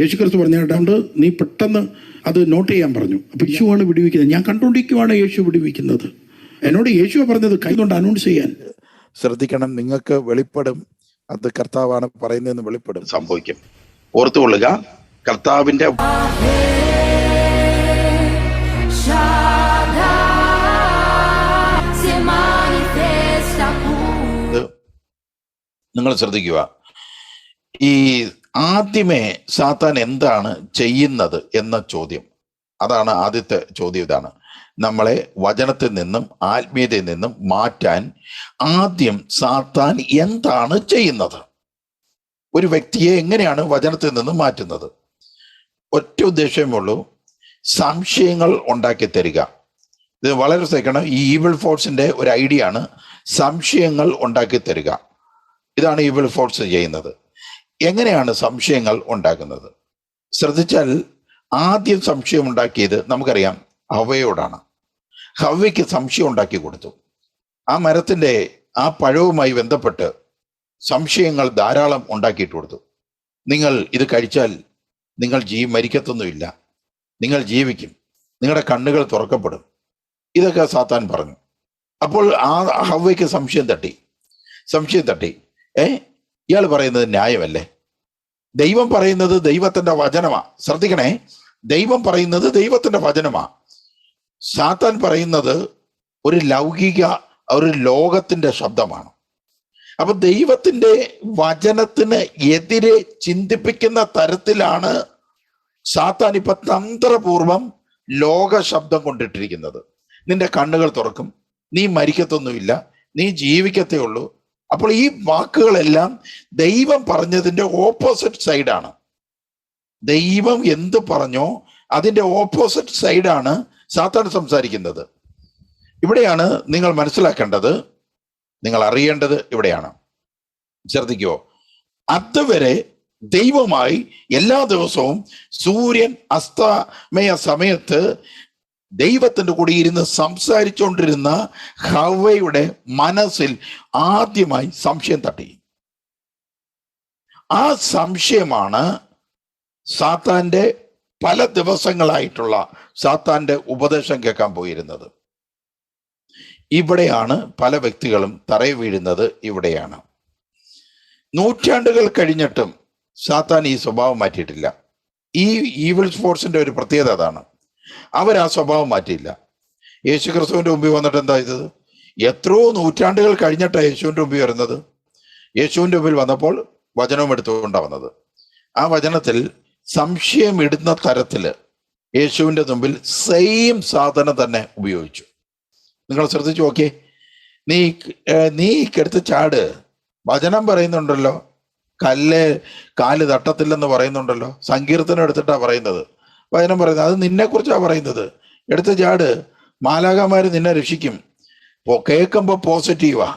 യേശു ക്രിസ്തു പറഞ്ഞ അതുകൊണ്ട് നീ പെട്ടെന്ന് അത് നോട്ട് ചെയ്യാൻ പറഞ്ഞു. അപ്പം യേശുവാണ് വിടുവിക്കുന്നത്. ഞാൻ കണ്ടുകൊണ്ടിരിക്കുവാണ് യേശു വിടുവിക്കുന്നത്. എന്നോട് യേശു പറഞ്ഞത് കൈകൊണ്ട് അനൗൺസ് ചെയ്യാൻ. ശ്രദ്ധിക്കണം നിങ്ങൾക്ക് വെളിപ്പെടും. അത് കർത്താവാണ് പറയുന്നതെന്ന് വെളിപ്പെടും. സംഭവിക്കും. ഓർത്തുകൊള്ളുക കർത്താവിന്റെ നിങ്ങൾ ശ്രദ്ധിക്കുക. ഈ ആദ്യമേ സാത്താൻ എന്താണ് ചെയ്യുന്നത് എന്ന ചോദ്യം. അതാണ് ആദ്യത്തെ ചോദ്യം ഇതാണ്. നമ്മളെ വചനത്തിൽ നിന്നും ആത്മീയതയിൽ നിന്നും മാറ്റാൻ ആദ്യം സാത്താൻ എന്താണ് ചെയ്യുന്നത്? ഒരു വ്യക്തിയെ എങ്ങനെയാണ് വചനത്തിൽ നിന്നും മാറ്റുന്നത്? ഒറ്റ ഉദ്ദേശമേ സംശയങ്ങൾ ഉണ്ടാക്കി തരിക. ഇത് വളരെ ശ്രദ്ധിക്കണം. ഈ ഈവിൾ ഫോഴ്സിന്റെ ഒരു ഐഡിയ ആണ് സംശയങ്ങൾ ഉണ്ടാക്കി തരിക. ഇതാണ് ഈവിൾ ഫോഴ്സ് ചെയ്യുന്നത്. എങ്ങനെയാണ് സംശയങ്ങൾ ഉണ്ടാകുന്നത്? ശ്രദ്ധിച്ചാൽ ആദ്യം സംശയം ഉണ്ടാക്കിയത് നമുക്കറിയാം ഹവയോടാണ്. ഹവയ്ക്ക് സംശയം ഉണ്ടാക്കി കൊടുത്തു. ആ മരത്തിന്റെ ആ പഴവുമായി ബന്ധപ്പെട്ട് സംശയങ്ങൾ ധാരാളം ഉണ്ടാക്കിയിട്ട് കൊടുത്തു. നിങ്ങൾ ഇത് കഴിച്ചാൽ നിങ്ങൾ ജീ മരിക്കത്തൊന്നുമില്ല. നിങ്ങൾ ജീവിക്കും. നിങ്ങളുടെ കണ്ണുകൾ തുറക്കപ്പെടും. ഇതൊക്കെ സാത്താൻ പറഞ്ഞു. അപ്പോൾ ആ ഹവയ്ക്ക് സംശയം തട്ടി. സംശയം തട്ടി. ഏ? ഇയാൾ പറയുന്നത് ന്യായമല്ലേ? ദൈവം പറയുന്നത് ദൈവത്തിന്റെ വചനമാ. ശ്രദ്ധിക്കണേ. ദൈവം പറയുന്നത് ദൈവത്തിന്റെ വചനമാ. സാത്താൻ പറയുന്നത് ഒരു ലൗകിക ഒരു ലോകത്തിന്റെ ശബ്ദമാണ്. അപ്പൊ ദൈവത്തിന്റെ വചനത്തിന് എതിരെ ചിന്തിപ്പിക്കുന്ന തരത്തിലാണ് സാത്താൻ ഇപ്പൊ തന്ത്രപൂർവം ലോക ശബ്ദം കൊണ്ടിട്ടിരിക്കുന്നത്. നിന്റെ കണ്ണുകൾ തുറക്കും. നീ മരിക്കത്തൊന്നുമില്ല. നീ ജീവിക്കത്തേ ഉള്ളൂ. അപ്പോൾ ഈ വാക്കുകളെല്ലാം ദൈവം പറഞ്ഞതിന്റെ ഓപ്പോസിറ്റ് സൈഡാണ് ദൈവം എന്ത് പറഞ്ഞോ അതിന്റെ ഓപ്പോസിറ്റ് സൈഡാണ് സാത്താൻ സംസാരിക്കുന്നത്. ഇവിടെയാണ് നിങ്ങൾ മനസ്സിലാക്കേണ്ടത് നിങ്ങൾ അറിയേണ്ടത് ഇവിടെയാണ്. ശ്രദ്ധിക്കുമോ അതുവരെ ദൈവമായി എല്ലാ ദിവസവും സൂര്യൻ അസ്തമയ സമയത്ത് ദൈവത്തിന്റെ കൂടെ ഇരുന്ന് സംസാരിച്ചുകൊണ്ടിരുന്ന ഹവയുടെ മനസ്സിൽ ആദ്യമായി സംശയം തട്ടി. ആ സംശയമാണ് സാത്താന്റെ പല ദിവസങ്ങളായിട്ടുള്ള സാത്താന്റെ ഉപദേശം കേൾക്കാൻ പോയിരുന്നത്. ഇവിടെയാണ് പല വ്യക്തികളും തറയിൽ വീഴുന്നത് ഇവിടെയാണ്. നൂറ്റാണ്ടുകൾ കഴിഞ്ഞിട്ടും സാത്താൻ ഈ സ്വഭാവം മാറ്റിയിട്ടില്ല. ഈ ഈവിൾ ഫോഴ്സിന്റെ ഒരു പ്രത്യേകത അതാണ്. അവർ ആ സ്വഭാവം മാറ്റിയില്ല. യേശു ക്രിസ്തുവിന്റെ മുമ്പിൽ വന്നിട്ട് എന്താ ചെയ്തത്? എത്രയോ നൂറ്റാണ്ടുകൾ കഴിഞ്ഞിട്ടാണ് യേശുവിന്റെ മുമ്പിൽ വരുന്നത്. യേശുവിന്റെ മുമ്പിൽ വന്നപ്പോൾ വചനവും എടുത്തുകൊണ്ടാണ് വന്നത്. ആ വചനത്തിൽ സംശയം ഇടുന്ന തരത്തിൽ യേശുവിന്റെ മുമ്പിൽ സെയിം സാധനം തന്നെ ഉപയോഗിച്ചു. നിങ്ങൾ ശ്രദ്ധിച്ചു നോക്കിയേ. നീ നീ കെടുത്ത് ചാട്. വചനം പറയുന്നുണ്ടല്ലോ. കല്ല് കാൽ തട്ടത്തില്ലെന്ന് പറയുന്നുണ്ടല്ലോ. സങ്കീർത്തനം എടുത്തിട്ടാണ് പറയുന്നത്. വചനം പറയുന്നത്. അത് നിന്നെ കുറിച്ചാണ് പറയുന്നത്. എടുത്ത ചാട് മാലാകാമാര് നിന്നെ രക്ഷിക്കും. ഇപ്പോൾ കേൾക്കുമ്പോൾ പോസിറ്റീവാ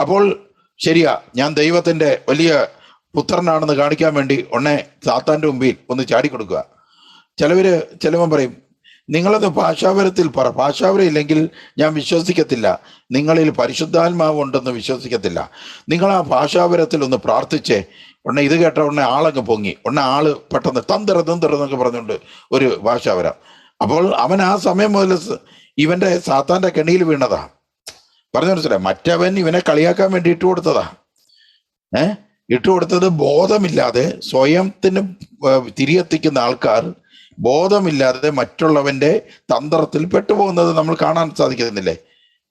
അപ്പോൾ ശരിയാ. ഞാൻ ദൈവത്തിന്റെ വലിയ പുത്രനാണെന്ന് കാണിക്കാൻ വേണ്ടി ഒന്നെ സാത്താന്റെ മുമ്പിൽ ഒന്ന് ചാടിക്കൊടുക്കുക ചിലവര് ചിലവൻ പറയും നിങ്ങളത് ഭാഷാപരത്തിൽ പറ. ഭാഷാപരം ഇല്ലെങ്കിൽ ഞാൻ വിശ്വസിക്കത്തില്ല. നിങ്ങളിൽ പരിശുദ്ധാത്മാവ് ഉണ്ടെന്ന് വിശ്വസിക്കത്തില്ല. നിങ്ങൾ ആ ഭാഷാപരത്തിൽ ഒന്ന് പ്രാർത്ഥിച്ചേ. ഉടനെ ഇത് കേട്ട ഉടനെ ആളങ്ങ് പൊങ്ങി. ഉടനെ ആൾ പെട്ടെന്ന് തന്തിറ തന്തിറ എന്നൊക്കെ പറഞ്ഞുകൊണ്ട് ഒരു ഭാഷ വരാം. അപ്പോൾ അവൻ ആ സമയം മുതൽ ഇവന്റെ സാത്താന്റെ കെണിയിൽ വീണതാ. പറഞ്ഞു മനസ്സിലായി? മറ്റവൻ ഇവനെ കളിയാക്കാൻ വേണ്ടി ഇട്ട് കൊടുത്തതാ. ഏ? ഇട്ടു കൊടുത്തത് ബോധമില്ലാതെ സ്വയത്തിന് തിരിയെത്തിക്കുന്ന ആൾക്കാർ ബോധമില്ലാതെ മറ്റുള്ളവന്റെ തന്ത്രത്തിൽ പെട്ടുപോകുന്നത് നമ്മൾ കാണാൻ സാധിക്കുന്നില്ലേ?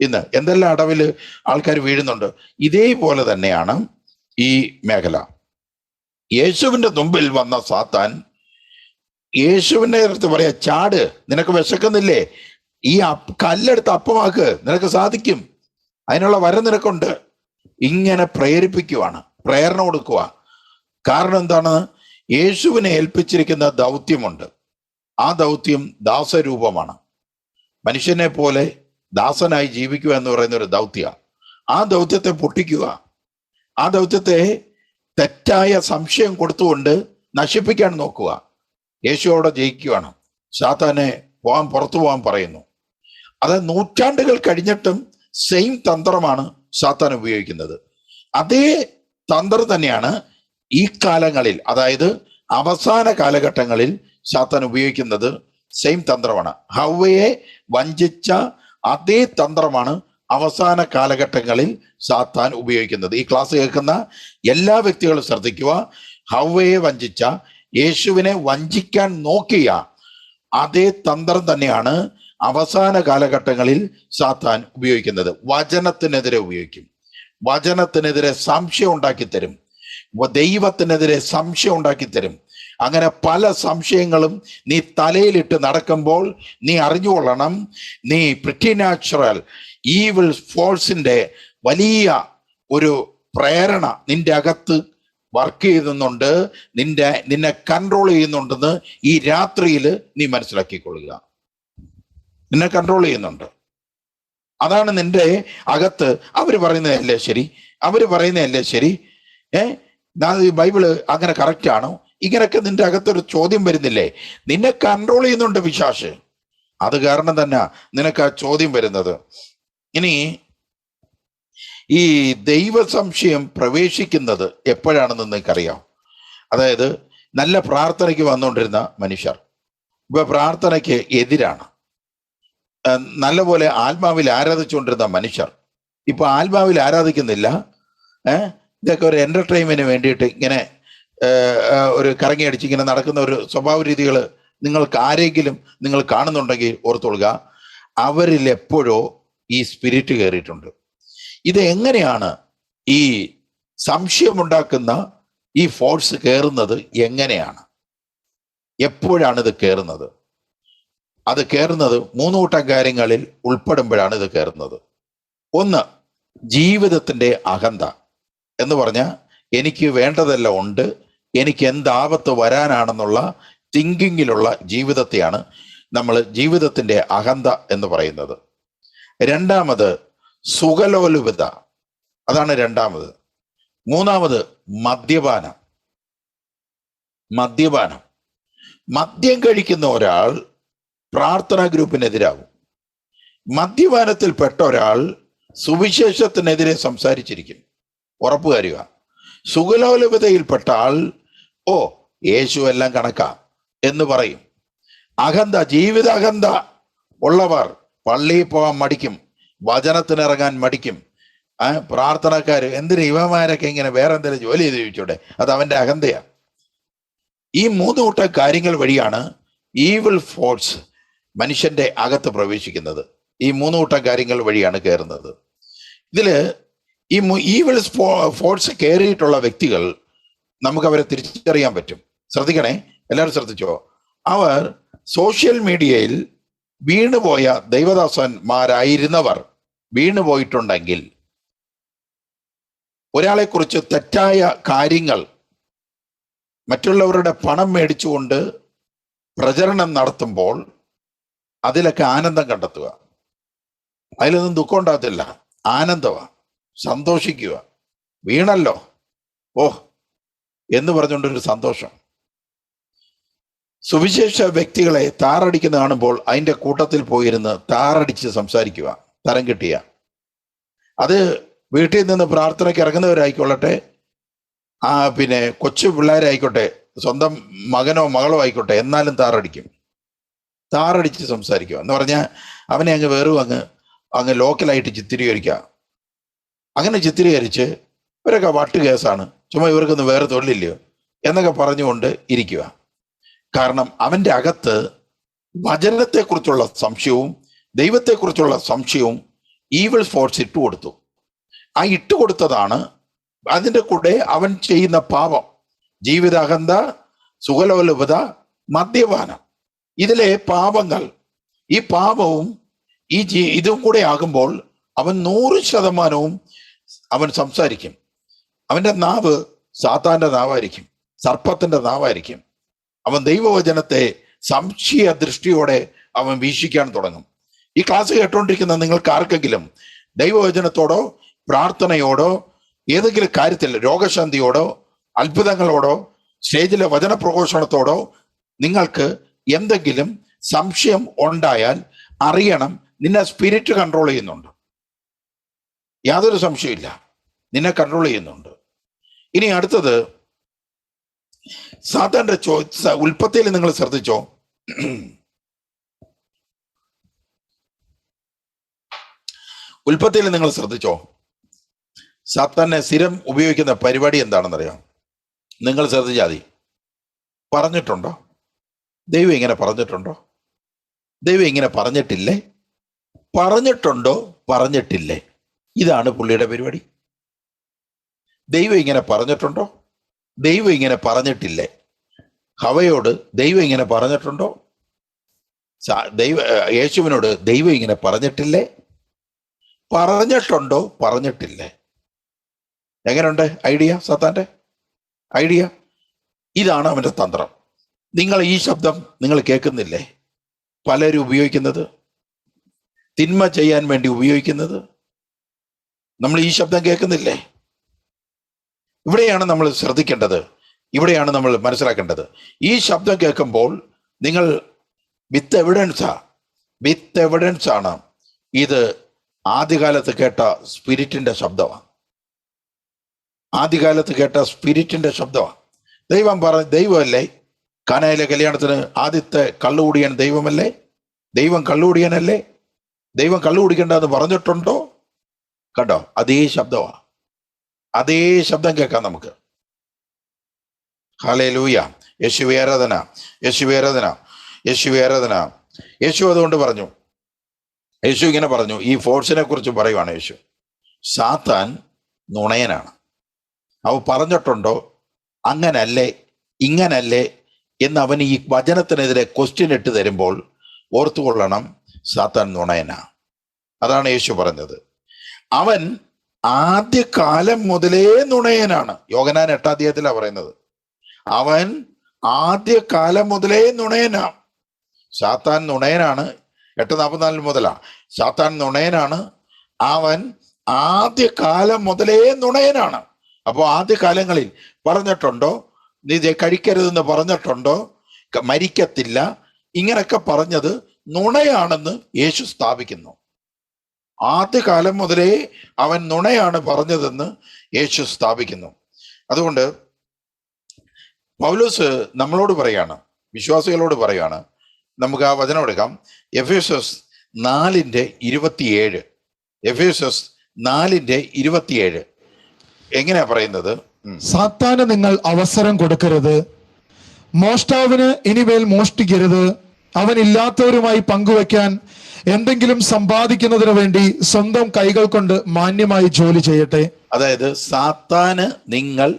ഇന്ന് എന്തെല്ലാം അടവിൽ ആൾക്കാർ വീഴുന്നുണ്ട്. ഇതേപോലെ തന്നെയാണ് ഈ മേഖല. യേശുവിന്റെ മുമ്പിൽ വന്ന സാത്താൻ യേശുവിന്റെ അടുത്ത് പറയാ ചാട് നിനക്ക് വിശക്കുന്നില്ലേ? ഈ കല്ലെടുത്ത് അപ്പമാക്ക് നിനക്ക് സാധിക്കും. അതിനുള്ള വരം നിനക്കുണ്ട്. ഇങ്ങനെ പ്രേരിപ്പിക്കുവാണ് പ്രേരണ കൊടുക്കുക കാരണം എന്താണ്? യേശുവിനെ ഏൽപ്പിച്ചിരിക്കുന്ന ദൗത്യമുണ്ട്. ആ ദൗത്യം ദാസരൂപമാണ്. മനുഷ്യനെ പോലെ ദാസനായി ജീവിക്കുക എന്ന് പറയുന്ന ഒരു ദൗത്യ. ആ ദൗത്യത്തെ പൊട്ടിക്കുക. ആ ദൗത്യത്തെ തെറ്റായ സംശയം കൊടുത്തുകൊണ്ട് നശിപ്പിക്കാൻ നോക്കുക. യേശു അവിടെ ജയിക്കുകയാണ് സാത്താനെ പോകാൻ പുറത്തു പോകാൻ പറയുന്നു. അത് നൂറ്റാണ്ടുകൾ കഴിഞ്ഞിട്ടും സെയിം തന്ത്രമാണ് സാത്താൻ ഉപയോഗിക്കുന്നത്. അതേ തന്ത്രം തന്നെയാണ് ഈ കാലങ്ങളിൽ അതായത് അവസാന കാലഘട്ടങ്ങളിൽ സാത്താൻ ഉപയോഗിക്കുന്നത് സെയിം തന്ത്രമാണ്. ഹവയെ വഞ്ചിച്ച അതേ തന്ത്രമാണ് അവസാന കാലഘട്ടങ്ങളിൽ സാത്താൻ ഉപയോഗിക്കുന്നത്. ഈ ക്ലാസ് കേൾക്കുന്ന എല്ലാ വ്യക്തികളും ശ്രദ്ധിക്കുക. ഹവയെ വഞ്ചിച്ച യേശുവിനെ വഞ്ചിക്കാൻ നോക്കിയ അതേ തന്ത്രം തന്നെയാണ് അവസാന കാലഘട്ടങ്ങളിൽ സാത്താൻ ഉപയോഗിക്കുന്നത്. വചനത്തിനെതിരെ ഉപയോഗിക്കും. വചനത്തിനെതിരെ സംശയം ഉണ്ടാക്കി തരും ദൈവത്തിനെതിരെ സംശയം ഉണ്ടാക്കി തരും അങ്ങനെ പല സംശയങ്ങളും നീ തലയിലിട്ട് നടക്കുമ്പോൾ നീ അറിഞ്ഞുകൊള്ളണം. നീ പ്രിറ്റി നാച്ചുറൽ ഈവിൾ ഫോഴ്സിന്റെ വലിയ ഒരു പ്രേരണ നിന്റെ അകത്ത് വർക്ക് ചെയ്യുന്നുണ്ട്. നിന്റെ നിന്നെ കൺട്രോൾ ചെയ്യുന്നുണ്ടെന്ന് ഈ രാത്രിയിൽ നീ മനസ്സിലാക്കിക്കൊള്ളുക. നിന്നെ കൺട്രോൾ ചെയ്യുന്നുണ്ട്. അതാണ് നിന്റെ അകത്ത്. അവർ പറയുന്നതല്ലേ ശരി? അവർ പറയുന്നതല്ലേ ശരി? ഏ? ബൈബിൾ അങ്ങനെ കറക്റ്റ് ആണോ? ഇങ്ങനൊക്കെ നിന്റെ അകത്തൊരു ചോദ്യം വരുന്നില്ലേ? നിന്നെ കൺട്രോൾ ചെയ്യുന്നുണ്ട് വിശാഷ് അത് കാരണം തന്നെ നിനക്ക് ആ ചോദ്യം വരുന്നത്. ഇനി ഈ ദൈവ സംശയം പ്രവേശിക്കുന്നത് എപ്പോഴാണെന്ന് നിങ്ങൾക്കറിയാം? അതായത് നല്ല പ്രാർത്ഥനയ്ക്ക് വന്നുകൊണ്ടിരുന്ന മനുഷ്യർ. ഇപ്പൊ പ്രാർത്ഥനയ്ക്ക് എതിരാണ്. നല്ലപോലെ ആത്മാവിൽ ആരാധിച്ചുകൊണ്ടിരുന്ന മനുഷ്യർ. ഇപ്പൊ ആത്മാവിൽ ആരാധിക്കുന്നില്ല. ഏഹ് ഇതൊക്കെ ഒരു എന്റർടൈൻമെന്റിന് വേണ്ടിയിട്ട് ഇങ്ങനെ ഒരു കറങ്ങി അടിച്ച് ഇങ്ങനെ നടക്കുന്ന ഒരു സ്വഭാവ രീതികൾ നിങ്ങൾക്ക് ആരെങ്കിലും നിങ്ങൾ കാണുന്നുണ്ടെങ്കിൽ ഓർത്തുകൊള്ളുക. അവരിൽ എപ്പോഴോ ഈ സ്പിരിറ്റ് കയറിയിട്ടുണ്ട്. ഇത് എങ്ങനെയാണ് ഈ സംശയമുണ്ടാക്കുന്ന ഈ ഫോഴ്സ് കയറുന്നത് എങ്ങനെയാണ്? എപ്പോഴാണ് ഇത് കയറുന്നത്? അത് കയറുന്നത് മൂന്ന് കൂട്ടം കാര്യങ്ങളിൽ ഉൾപ്പെടുമ്പോഴാണ് ഇത് കയറുന്നത്. ഒന്ന് ജീവിതത്തിന്റെ അഹന്ത എന്ന് പറഞ്ഞാൽ എനിക്ക് വേണ്ടതെല്ലാം ഉണ്ട് എനിക്ക് എന്താപത്ത് വരാനാണെന്നുള്ള തിങ്കിങ്ങിലുള്ള ജീവിതത്തെയാണ് നമ്മൾ ജീവിതത്തിന്റെ അഹന്ത എന്ന് പറയുന്നത്. രണ്ടാമത് സുഖലോലുപത. അതാണ് രണ്ടാമത്. മൂന്നാമത് മദ്യപാനം. മദ്യപാനം. മദ്യം കഴിക്കുന്ന ഒരാൾ പ്രാർത്ഥനാ ഗ്രൂപ്പിനെതിരാകും മദ്യപാനത്തിൽപ്പെട്ട ഒരാൾ സുവിശേഷത്തിനെതിരെ സംസാരിച്ചിരിക്കും. ഉറപ്പ് തരിക സുഖലോലുപതയിൽപ്പെട്ട ആൾ ഓ യേശു എല്ലാം കണക്കാ എന്ന് പറയും. അഹന്ത ജീവിത അഹന്ത ഉള്ളവർ പള്ളിയിൽ പോകാൻ മടിക്കും വചനത്തിനിറങ്ങാൻ മടിക്കും. ആ പ്രാർത്ഥനക്കാർ എന്തിനു ഇവമാരൊക്കെ ഇങ്ങനെ വേറെ എന്തെങ്കിലും ജോലി ചെയ്ത് ചോദിച്ചോട്ടെ അത് അവന്റെ അഹന്തയാ ഈ മൂന്ന് കൂട്ടം കാര്യങ്ങൾ വഴിയാണ് ഈവിൾ ഫോഴ്സ് മനുഷ്യന്റെ അകത്ത് പ്രവേശിക്കുന്നത്. ഈ മൂന്ന് കൂട്ടം കാര്യങ്ങൾ വഴിയാണ് കയറുന്നത്. ഇതിൽ ഈ ഈവിൾ ഫോഴ്സ് കയറിയിട്ടുള്ള വ്യക്തികൾ നമുക്ക് അവരെ തിരിച്ചറിയാൻ പറ്റും. ശ്രദ്ധിക്കണേ? എല്ലാവരും ശ്രദ്ധിച്ചോ? അവർ സോഷ്യൽ മീഡിയയിൽ വീണുപോയ ദൈവദാസന്മാരായിരുന്നവർ. വീണുപോയിട്ടുണ്ടെങ്കിൽ ഒരാളെക്കുറിച്ച് തെറ്റായ കാര്യങ്ങൾ മറ്റുള്ളവരുടെ പണം മേടിച്ചുകൊണ്ട് പ്രചരണം നടത്തുമ്പോൾ അതിലൊക്കെ ആനന്ദം കണ്ടെത്തുക. അതിലൊന്നും ദുഃഖം ഉണ്ടാകത്തില്ല. ആനന്ദമാണ് സന്തോഷിക്കുക. വീണല്ലോ. ഓ എന്ന് പറഞ്ഞുകൊണ്ടൊരു സന്തോഷം. സുവിശേഷ വ്യക്തികളെ താറടിക്കുന്ന കാണുമ്പോൾ അതിന്റെ കൂട്ടത്തിൽ പോയിരുന്ന് താറടിച്ച് സംസാരിക്കുക തരം കിട്ടിയ. അത് വീട്ടിൽ നിന്ന് പ്രാർത്ഥനയ്ക്ക് ഇറങ്ങുന്നവരായിക്കൊള്ളട്ടെ ആ പിന്നെ കൊച്ചു പിള്ളേരായിക്കോട്ടെ സ്വന്തം മകനോ മകളോ ആയിക്കോട്ടെ എന്നാലും താറടിക്കും. താറടിച്ച് സംസാരിക്കുക. എന്ന് പറഞ്ഞാൽ അവനെ അങ്ങ് വെറും അങ്ങ് അങ്ങ് ലോക്കലായിട്ട് ചിത്രീകരിക്കുക. അങ്ങനെ ചിത്രീകരിച്ച് ഇവരൊക്കെ വട്ട് കേസാണ്. ചുമ്മാ ഇവർക്കൊന്നും വേറെ തൊഴിലില്ലയോ? എന്നൊക്കെ പറഞ്ഞുകൊണ്ട് ഇരിക്കുക കാരണം അവന്റെ അകത്ത് വചനത്തെക്കുറിച്ചുള്ള സംശയവും ദൈവത്തെക്കുറിച്ചുള്ള സംശയവും ഈവിൾ ഫോഴ്സ് ഇട്ടു കൊടുത്തു. ആ ഇട്ടു കൊടുത്തതാണ് അതിന്റെ കൂടെ അവൻ ചെയ്യുന്ന പാപം. ജീവിതാഹന്ത സുഖലോലുപത മദ്യപാനം. ഇതിലെ പാപങ്ങൾ ഈ പാപവും ഈ ജീ ഇതും കൂടെ ആകുമ്പോൾ അവൻ നൂറ് ശതമാനവും അവൻ സംസാരിക്കും. അവന്റെ നാവ് സാത്താന്റെ നാവായിരിക്കും. സർപ്പത്തിന്റെ നാവായിരിക്കും. അവൻ ദൈവവചനത്തെ സംശയ ദൃഷ്ടിയോടെ അവൻ വീക്ഷിക്കാൻ തുടങ്ങും. ഈ ക്ലാസ് കേട്ടോണ്ടിരിക്കുന്ന നിങ്ങൾക്ക് ആർക്കെങ്കിലും ദൈവവചനത്തോടോ പ്രാർത്ഥനയോടോ ഏതെങ്കിലും കാര്യത്തിൽ രോഗശാന്തിയോടോ അത്ഭുതങ്ങളോടോ സ്റ്റേജിലെ വചനപ്രഘോഷണത്തോടോ നിങ്ങൾക്ക് എന്തെങ്കിലും സംശയം ഉണ്ടായാൽ അറിയണം. നിന്നെ സ്പിരിറ്റ് കൺട്രോൾ ചെയ്യുന്നുണ്ട്. യാതൊരു സംശയമില്ല നിന്നെ കൺട്രോൾ ചെയ്യുന്നുണ്ട്. ഇനി അടുത്തത് സാത്താന്റെ ചോ ഉൽപ്പത്തിയിൽ നിങ്ങൾ ശ്രദ്ധിച്ചോ? ഉൽപ്പത്തിയിൽ നിങ്ങൾ ശ്രദ്ധിച്ചോ? സാത്താനെ സ്ഥിരം ഉപയോഗിക്കുന്ന പരിപാടി എന്താണെന്നറിയാം? നിങ്ങൾ ശ്രദ്ധിച്ചാൽ മതി. പറഞ്ഞിട്ടുണ്ടോ? ദൈവം ഇങ്ങനെ പറഞ്ഞിട്ടുണ്ടോ? ദൈവം ഇങ്ങനെ പറഞ്ഞിട്ടില്ലേ? പറഞ്ഞിട്ടുണ്ടോ? പറഞ്ഞിട്ടില്ലേ? ഇതാണ് പുള്ളിയുടെ പരിപാടി. ദൈവം ഇങ്ങനെ പറഞ്ഞിട്ടുണ്ടോ? ദൈവം ഇങ്ങനെ പറഞ്ഞിട്ടില്ലേ? ഹവയോട് ദൈവം ഇങ്ങനെ പറഞ്ഞിട്ടുണ്ടോ? ദൈവ യേശുവിനോട് ദൈവം ഇങ്ങനെ പറഞ്ഞിട്ടില്ലേ? പറഞ്ഞിട്ടുണ്ടോ? പറഞ്ഞിട്ടില്ലേ? എങ്ങനെയുണ്ട് ഐഡിയ സത്താന്റെ? ഐഡിയ? ഇതാണ് അവന്റെ തന്ത്രം. നിങ്ങൾ ഈ ശബ്ദം നിങ്ങൾ കേൾക്കുന്നില്ലേ? പലരും ഉപയോഗിക്കുന്നത്? തിന്മ ചെയ്യാൻ വേണ്ടി ഉപയോഗിക്കുന്നത്? നമ്മൾ ഈ ശബ്ദം കേൾക്കുന്നില്ലേ? ഇവിടെയാണ് നമ്മൾ ശ്രദ്ധിക്കേണ്ടത്. ഇവിടെയാണ് നമ്മൾ മനസ്സിലാക്കേണ്ടത്. ഈ ശബ്ദം കേൾക്കുമ്പോൾ നിങ്ങൾ വിത്ത് എവിഡൻസാ വിത്ത് എവിഡൻസ് ആണ്. ഇത് ആദ്യകാലത്ത് കേട്ട സ്പിരിറ്റിന്റെ ശബ്ദമാണ് ആദ്യകാലത്ത് കേട്ട സ്പിരിറ്റിന്റെ ശബ്ദമാണ് ദൈവം പറഞ്ഞ ദൈവമല്ലേ? കാനയിലെ കല്യാണത്തിന് ആദ്യത്തെ കള്ളുകൂടിയൻ ദൈവമല്ലേ? ദൈവം കള്ളുകൂടിയനല്ലേ ദൈവം കള്ളുകുടിക്കണ്ടെന്ന് പറഞ്ഞിട്ടുണ്ടോ? കണ്ടോ? അതേ ശബ്ദമാണ് അതേ ശബ്ദം കേൾക്കാം നമുക്ക്. ഹാലേ ലൂയ യേശു ആരാധന. യേശു ആരാധന. യേശു ആരാധന. യേശു അതുകൊണ്ട് പറഞ്ഞു. യേശു ഇങ്ങനെ പറഞ്ഞു. ഈ ഫോഴ്സിനെ കുറിച്ച് പറയുവാണ് യേശു. സാത്താൻ നുണയനാണ്. അവ പറഞ്ഞിട്ടുണ്ടോ? അങ്ങനല്ലേ ഇങ്ങനല്ലേ എന്ന് അവൻ ഈ വചനത്തിനെതിരെ ക്വസ്റ്റ്യൻ ഇട്ട് തരുമ്പോൾ ഓർത്തുകൊള്ളണം. സാത്താൻ നുണയനാ. അതാണ് യേശു പറഞ്ഞത്. അവൻ ആദ്യകാലം മുതലേ നുണയനാണ്. യോഗനാൻ എട്ടാധ്യായത്തിലാണ് പറയുന്നത്. അവൻ ആദ്യ കാലം മുതലേ നുണയനാണ്. സാത്താൻ നുണയനാണ്. എട്ട് നാൽപ്പത്തിനാലിൽ മുതലാ. സാത്താൻ നുണയനാണ്. അവൻ ആദ്യ കാലം മുതലേ നുണയനാണ്. അപ്പോൾ ആദ്യ കാലങ്ങളിൽ പറഞ്ഞിട്ടുണ്ടോ? നീ കഴിക്കരുതെന്ന് പറഞ്ഞിട്ടുണ്ടോ? മരിക്കത്തില്ല. ഇങ്ങനൊക്കെ പറഞ്ഞത് നുണയാണെന്ന് യേശു സ്ഥാപിക്കുന്നു. ആദ്യകാലം മുതലേ അവൻ നുണയാണ് പറഞ്ഞതെന്ന് യേശു സ്ഥാപിക്കുന്നു. അതുകൊണ്ട് പൗലോസ് നമ്മളോട് പറയാണ് വിശ്വാസികളോട് പറയാണ്. നമുക്ക് ആ വചനം എടുക്കാം. എഫ് എസ് എസ് നാലിന്റെ ഇരുപത്തിയേഴ്. എഫ് എസ് എസ് നാലിന്റെ ഇരുപത്തിയേഴ്. എങ്ങനെയാ പറയുന്നത്. സാത്താന് നിങ്ങൾ അവസരം കൊടുക്കരുത്. മോഷ്ടാവിന് ഇനിമേൽ മോഷ്ടിക്കരുത്. അവൻ ഇല്ലാത്തവരുമായി പങ്കുവെക്കാൻ എന്തെങ്കിലും സമ്പാദിക്കുന്നതിന് വേണ്ടി സ്വന്തം കൈകൾ കൊണ്ട് മാന്യമായി ജോലി ചെയ്യട്ടെ? അതായത് സാത്താന് നിങ്ങൾ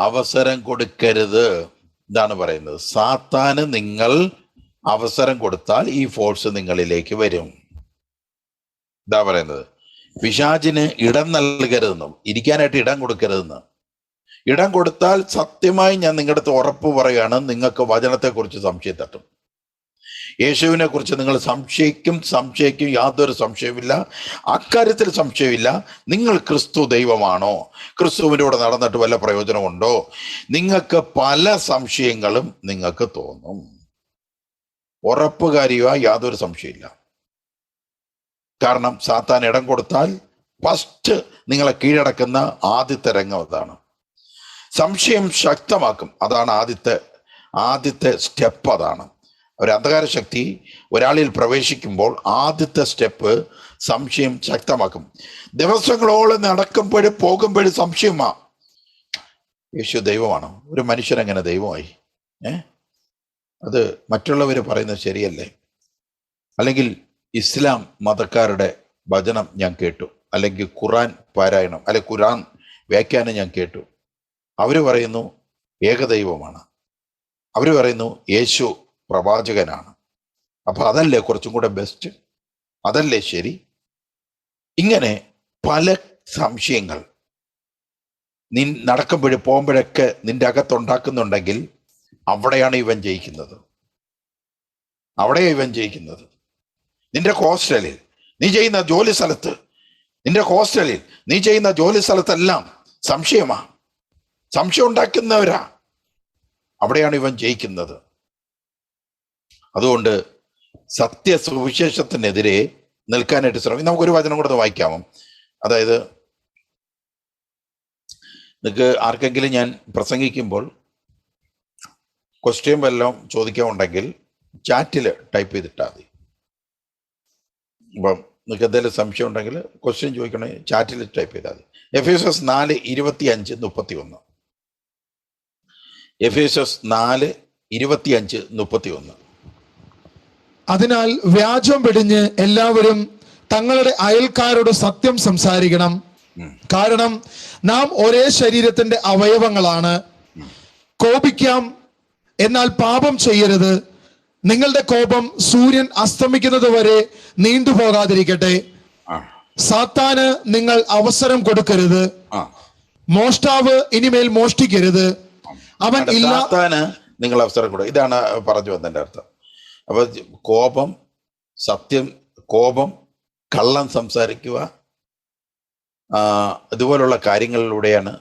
അവസരം കൊടുക്കരുത്. ഇതാണ് പറയുന്നത്. സാത്താന് നിങ്ങൾ അവസരം കൊടുത്താൽ ഈ ഫോഴ്സ് നിങ്ങളിലേക്ക് വരും. ഇതാ പറയുന്നത്. പിശാചിന് ഇടം നൽകരുതെന്നും ഇരിക്കാനായിട്ട് ഇടം കൊടുക്കരുതെന്ന്. ഇടം കൊടുത്താൽ സത്യമായി ഞാൻ നിങ്ങളുടെ അടുത്ത് ഉറപ്പ് പറയുകയാണ്. നിങ്ങൾക്ക് വചനത്തെക്കുറിച്ച് സംശയം തട്ടും. യേശുവിനെ കുറിച്ച് നിങ്ങൾ സംശയിക്കും സംശയിക്കും യാതൊരു സംശയമില്ല അക്കാര്യത്തിൽ സംശയമില്ല. നിങ്ങൾ ക്രിസ്തു ദൈവമാണോ? ക്രിസ്തുവിന്റെ കൂടെ നടന്നിട്ട് വല്ല പ്രയോജനമുണ്ടോ? നിങ്ങൾക്ക് പല സംശയങ്ങളും നിങ്ങൾക്ക് തോന്നും. ഉറപ്പുകാരിയുമായി യാതൊരു സംശയമില്ല. കാരണം സാത്താൻ ഇടം കൊടുത്താൽ ഫസ്റ്റ് നിങ്ങളെ കീഴടക്കുന്ന ആദ്യത്തെ രംഗം അതാണ്. സംശയം ശക്തമാക്കും. അതാണ് ആദ്യത്തെ ആദ്യത്തെ സ്റ്റെപ്പ് അതാണ്. ഒരു അന്ധകാര ശക്തി ഒരാളിൽ പ്രവേശിക്കുമ്പോൾ ആദ്യത്തെ സ്റ്റെപ്പ് സംശയം ശക്തമാക്കും. ദിവസങ്ങളോളം നടക്കുമ്പോഴും പോകുമ്പോഴും സംശയമാ യേശു ദൈവമാണ്. ഒരു മനുഷ്യൻ അങ്ങനെ ദൈവമായി? ഏ? അത് മറ്റുള്ളവർ പറയുന്നത് ശരിയല്ലേ? അല്ലെങ്കിൽ ഇസ്ലാം മതക്കാരുടെ വചനം ഞാൻ കേട്ടു. അല്ലെങ്കിൽ ഖുറാൻ പാരായണം അല്ലെ ഖുറാൻ വ്യാഖ്യാനം ഞാൻ കേട്ടു. അവർ പറയുന്നു ഏകദൈവമാണ്. അവർ പറയുന്നു യേശു പ്രവാചകനാണ്. അപ്പൊ അതല്ലേ കുറച്ചും കൂടെ ബെസ്റ്റ് അതല്ലേ ശരി? ഇങ്ങനെ പല സംശയങ്ങൾ. നീ നടക്കുമ്പോഴും പോകുമ്പോഴൊക്കെ നിന്റെ അകത്തുണ്ടാക്കുന്നുണ്ടെങ്കിൽ അവിടെയാണ് ഇവൻ ജയിക്കുന്നത്. അവിടെയാണ് ഇവൻ ജയിക്കുന്നത്. നിന്റെ ഹോസ്റ്റലിൽ നീ ചെയ്യുന്ന ജോലി സ്ഥലത്ത് നിന്റെ ഹോസ്റ്റലിൽ നീ ചെയ്യുന്ന ജോലി സ്ഥലത്തെല്ലാം സംശയമാ. സംശയം ഉണ്ടാക്കുന്നവരാ. അവിടെയാണ് ഇവൻ ജയിക്കുന്നത്. അതുകൊണ്ട് സത്യ സുവിശേഷത്തിനെതിരെ നിൽക്കാനായിട്ട് ശ്രമിക്കും നമുക്കൊരു വചനം കൂടെ വായിക്കാമോ? അതായത് നിങ്ങൾക്ക് ആർക്കെങ്കിലും ഞാൻ പ്രസംഗിക്കുമ്പോൾ ക്വസ്റ്റ്യൻ വല്ലതും ചോദിക്കാനുണ്ടെങ്കിൽ ചാറ്റിൽ ടൈപ്പ് ചെയ്തിട്ടാൽ മതി. അപ്പം നിങ്ങൾക്ക് എന്തെങ്കിലും സംശയം ഉണ്ടെങ്കിൽ ക്വസ്റ്റ്യൻ ചോദിക്കണമെങ്കിൽ ചാറ്റിൽ ടൈപ്പ് ചെയ്താൽ മതി. എഫ് എസ് എസ് നാല് ഇരുപത്തി അഞ്ച് മുപ്പത്തി ഒന്ന് എഫ് എസ് എസ് നാല് ഇരുപത്തി അഞ്ച് മുപ്പത്തി ഒന്ന് അതിനാൽ വ്യാജം വെടിഞ്ഞ് എല്ലാവരും തങ്ങളുടെ അയൽക്കാരോട് സത്യം സംസാരിക്കണം. കാരണം നാം ഒരേ ശരീരത്തിന്റെ അവയവങ്ങളാണ്. കോപിക്കാം എന്നാൽ പാപം ചെയ്യരുത്. നിങ്ങളുടെ കോപം സൂര്യൻ അസ്തമിക്കുന്നത് വരെ നീണ്ടുപോകാതിരിക്കട്ടെ സാത്താന് നിങ്ങൾ അവസരം കൊടുക്കരുത്. മോഷ്ടാവ് ഇനിമേൽ മോഷ്ടിക്കരുത്. അവൻ ഇല്ല നിങ്ങൾ അവസരം കൊടുക്കും ഇതാണ് പറഞ്ഞു വന്നതിന്റെ അർത്ഥം. അപ്പൊ കോപം സത്യം കോപം കള്ളം സംസാരിക്കുക അതുപോലുള്ള കാര്യങ്ങളിലൂടെയാണ്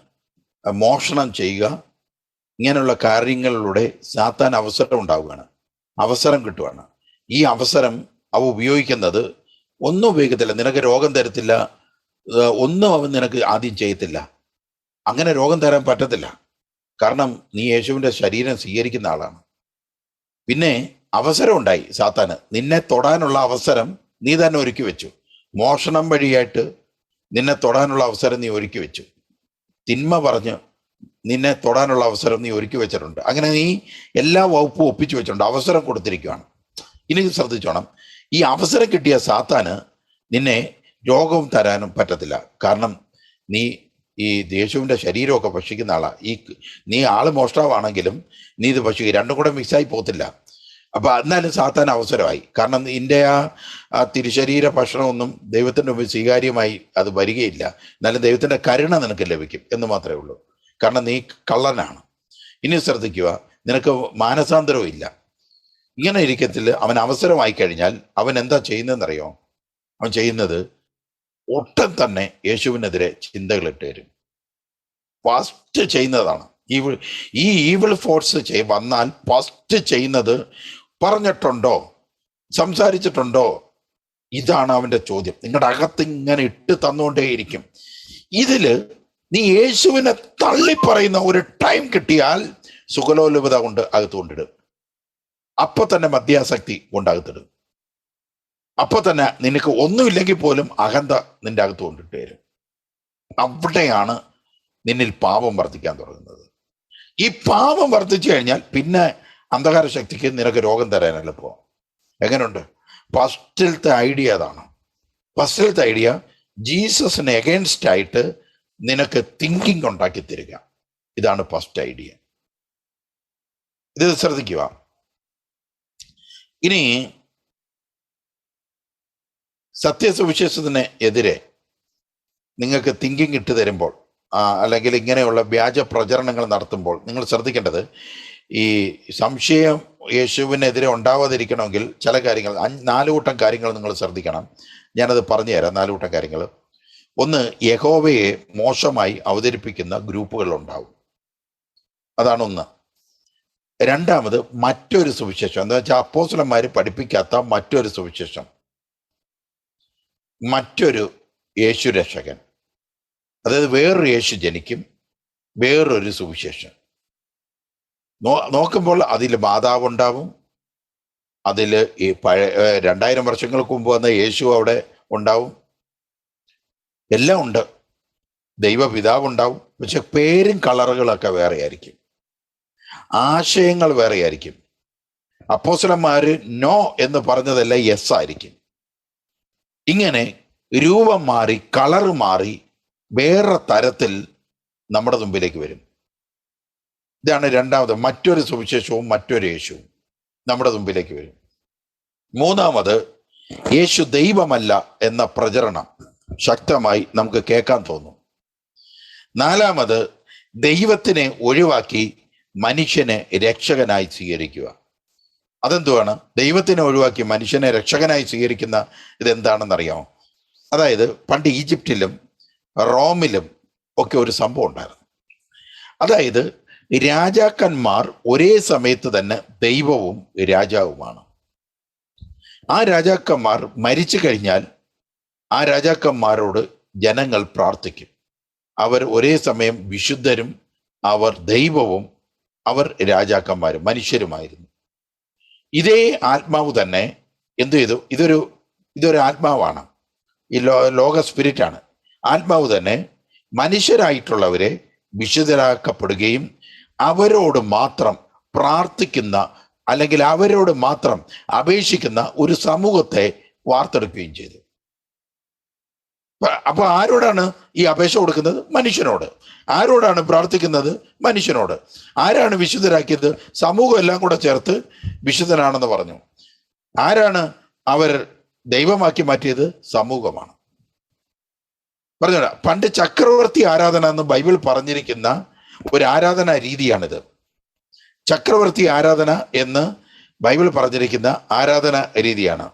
മോഷണം ചെയ്യുക ഇങ്ങനെയുള്ള കാര്യങ്ങളിലൂടെ സാത്താൻ അവസരം ഉണ്ടാവുകയാണ് അവസരം കിട്ടുവാണ്. ഈ അവസരം അവ ഉപയോഗിക്കുന്നത് ഒന്നും ഉപയോഗിക്കത്തില്ല നിനക്ക് രോഗം തരത്തില്ല ഒന്നും അവൻ നിനക്ക് ആദ്യം ചെയ്യത്തില്ല. അങ്ങനെ രോഗം തരാൻ പറ്റത്തില്ല. കാരണം നീ യേശുവിന്റെ ശരീരം സ്വീകരിക്കുന്ന ആളാണ്. പിന്നെ അവസരം ഉണ്ടായി സാത്താന്. നിന്നെ തൊടാനുള്ള അവസരം നീ തന്നെ ഒരുക്കി വെച്ചു. മോഷണം വഴിയായിട്ട് നിന്നെ തൊടാനുള്ള അവസരം നീ ഒരുക്കി വെച്ചു. തിന്മ പറഞ്ഞ് നിന്നെ തൊടാനുള്ള അവസരം നീ ഒരുക്കി വെച്ചിട്ടുണ്ട്. അങ്ങനെ നീ എല്ലാ വകുപ്പും ഒപ്പിച്ചു വെച്ചിട്ടുണ്ട്. അവസരം കൊടുത്തിരിക്കുകയാണ് ഇനി ശ്രദ്ധിച്ചോണം. ഈ അവസരം കിട്ടിയ സാത്താന് നിന്നെ രോഗവും തരാനും പറ്റത്തില്ല. കാരണം നീ ഈ ദേഷ്യവിന്റെ ശരീരമൊക്കെ ഭക്ഷിക്കുന്ന ആളാണ് ഈ നീ ആൾ മോഷ്ടാവാണെങ്കിലും നീ ഇത് ഭക്ഷിക്കുക രണ്ടും കൂടെ മിക്സായി പോകത്തില്ല. അപ്പൊ എന്നാലും സാത്താൻ അവസരമായി. കാരണം നിന്റെ ആ തിരുശരീര ഭക്ഷണമൊന്നും ദൈവത്തിന്റെ മുമ്പിൽ സ്വീകാര്യമായി അത് വരികയില്ല. എന്നാലും ദൈവത്തിന്റെ കരുണ നിനക്ക് ലഭിക്കും എന്ന് മാത്രമേ ഉള്ളൂ. കാരണം നീ കള്ളനാണ്. ഇനി ശ്രദ്ധിക്കുക നിനക്ക് മാനസാന്തരവും ഇല്ല. ഇങ്ങനെ ഇരിക്കത്തിൽ അവൻ അവസരമായി കഴിഞ്ഞാൽ അവൻ എന്താ ചെയ്യുന്നതെന്നറിയോ? അവൻ ചെയ്യുന്നത് ഒട്ടും തന്നെ യേശുവിനെതിരെ ചിന്തകളിട്ട് വരും ഫാസ്റ്റ് ചെയ്യുന്നതാണ്. ഈ ഈ ഈവിൾ ഫോഴ്സ് വന്നാൽ ഫസ്റ്റ് ചെയ്യുന്നത് പറഞ്ഞിട്ടുണ്ടോ? സംസാരിച്ചിട്ടുണ്ടോ? ഇതാണ് അവന്റെ ചോദ്യം. നിങ്ങളുടെ അകത്ത് ഇങ്ങനെ ഇട്ട് തന്നുകൊണ്ടേയിരിക്കും. ഇതിൽ നീ യേശുവിനെ തള്ളിപ്പറയുന്ന ഒരു ടൈം കിട്ടിയാൽ സുഖലോലുപത കൊണ്ട് അകത്ത് കൊണ്ടിടും. അപ്പൊ തന്നെ മദ്യാസക്തി കൊണ്ട് അകത്തിടും അപ്പൊ തന്നെ നിനക്ക് ഒന്നുമില്ലെങ്കിൽ പോലും അഹന്ത നിന്റെ അകത്ത് കൊണ്ടിട്ട് വരും. അവിടെയാണ് നിന്നിൽ പാപം വർദ്ധിക്കാൻ തുടങ്ങുന്നത്. ഈ പാപം വർദ്ധിച്ചു കഴിഞ്ഞാൽ പിന്നെ അന്ധകാര ശക്തിക്ക് നിനക്ക് രോഗം തരാനല്ല ഇപ്പോൾ എങ്ങനെയുണ്ട് ഫസ്റ്റിലത്തെ ഐഡിയ അതാണ്. ഫസ്റ്റിലത്തെ ഐഡിയ ജീസസിന് എഗൈൻസ്റ്റ് ആയിട്ട് നിനക്ക് തിങ്കിങ് ഉണ്ടാക്കി തരിക. ഇതാണ് ഫസ്റ്റ് ഐഡിയ ഇത് ശ്രദ്ധിക്കുക. ഇനി സത്യസുവിശേഷത്തിന് എതിരെ നിങ്ങൾക്ക് തിങ്കിങ് ഇട്ട് തരുമ്പോൾ അല്ലെങ്കിൽ ഇങ്ങനെയുള്ള വ്യാജ പ്രചരണങ്ങൾ നടത്തുമ്പോൾ നിങ്ങൾ ശ്രദ്ധിക്കേണ്ടത് ഈ സംശയം യേശുവിനെതിരെ ഉണ്ടാവാതിരിക്കണമെങ്കിൽ ചില കാര്യങ്ങൾ നാല് കൂട്ടം കാര്യങ്ങൾ നിങ്ങൾ ശ്രദ്ധിക്കണം. ഞാനത് പറഞ്ഞു തരാം നാല് കൂട്ടം കാര്യങ്ങൾ. ഒന്ന് യഹോവയെ മോശമായി അവതരിപ്പിക്കുന്ന ഗ്രൂപ്പുകൾ ഉണ്ടാവും. അതാണ് ഒന്ന്. രണ്ടാമത് മറ്റൊരു സുവിശേഷം. എന്താ വെച്ചാൽ അപ്പോസ്ലന്മാർ പഠിപ്പിക്കാത്ത മറ്റൊരു സുവിശേഷം. മറ്റൊരു യേശു രക്ഷകൻ അതായത് വേറൊരു യേശു ജനിക്കും വേറൊരു സുവിശേഷം. നോ നോക്കുമ്പോൾ അതിൽ മാതാവ് ഉണ്ടാവും അതിൽ ഈ പഴയ രണ്ടായിരം വർഷങ്ങൾക്ക് മുമ്പ് വന്ന യേശു അവിടെ ഉണ്ടാവും. എല്ലാം ഉണ്ട്. ദൈവപിതാവ് ഉണ്ടാവും പക്ഷെ പേരും കളറുകളൊക്കെ വേറെ ആയിരിക്കും ആശയങ്ങൾ വേറെ ആയിരിക്കും അപ്പോസലന്മാർ നോ എന്ന് പറഞ്ഞതല്ല യെസ് ആയിരിക്കും. ഇങ്ങനെ രൂപം മാറി കളറ് മാറി വേറെ തരത്തിൽ നമ്മുടെ മുമ്പിലേക്ക് വരും. ഇതാണ് രണ്ടാമത് മറ്റൊരു സുവിശേഷവും മറ്റൊരു യേശുവും. നമ്മുടെ മുമ്പിലേക്ക് വരും. മൂന്നാമത് യേശു ദൈവമല്ല എന്ന പ്രചരണം ശക്തമായി നമുക്ക് കേൾക്കാൻ തോന്നും. നാലാമത് ദൈവത്തിനെ ഒഴിവാക്കി മനുഷ്യനെ രക്ഷകനായി സ്വീകരിക്കുക. അതെന്തുവാണ്? ദൈവത്തിനെ ഒഴിവാക്കി മനുഷ്യനെ രക്ഷകനായി സ്വീകരിക്കുന്ന ഇതെന്താണെന്നറിയാമോ? അതായത് പണ്ട് ഈജിപ്തിലും റോമിലും ഒക്കെ ഒരു സംഭവം ഉണ്ടായിരുന്നു. അതായത് രാജാക്കന്മാർ ഒരേ സമയത്ത് തന്നെ ദൈവവും രാജാവുമാണ്. ആ രാജാക്കന്മാർ മരിച്ചു കഴിഞ്ഞാൽ ആ രാജാക്കന്മാരോട് ജനങ്ങൾ പ്രാർത്ഥിക്കും. അവർ ഒരേ സമയം വിശുദ്ധരും അവർ ദൈവവും അവർ രാജാക്കന്മാരും മനുഷ്യരുമായിരുന്നു. ഇതേ ആത്മാവ് തന്നെ എന്തു ചെയ്തു? ഇതൊരു ഇതൊരു ആത്മാവാണ്. ഈ ലോ ലോക സ്പിരിറ്റാണ്. ആത്മാവ് തന്നെ മനുഷ്യരായിട്ടുള്ളവരെ വിശുദ്ധരാക്കപ്പെടുകയും അവരോട് മാത്രം പ്രാർത്ഥിക്കുന്ന അല്ലെങ്കിൽ അവരോട് മാത്രം അപേക്ഷിക്കുന്ന ഒരു സമൂഹത്തെ വാർത്തെടുക്കുകയും ചെയ്തു. അപ്പൊ- ആരോടാണ് ഈ അപേക്ഷ കൊടുക്കുന്നത്? മനുഷ്യനോട്. ആരോടാണ് പ്രാർത്ഥിക്കുന്നത്? മനുഷ്യനോട്. ആരാണ് വിശുദ്ധരാക്കിയത്? സമൂഹം എല്ലാം കൂടെ ചേർത്ത് വിശുദ്ധനാണെന്ന് പറഞ്ഞു. ആരാണ് അവർ ദൈവമാക്കി മാറ്റിയത്? സമൂഹമാണ്. പറഞ്ഞോളാം പണ്ട് ചക്രവർത്തി ആരാധന എന്ന് ബൈബിൾ പറഞ്ഞിരിക്കുന്ന ഒരു ആരാധനാ രീതിയാണിത്. ചക്രവർത്തി ആരാധന എന്ന് ബൈബിൾ പറഞ്ഞിരിക്കുന്ന ആരാധന രീതിയാണ്.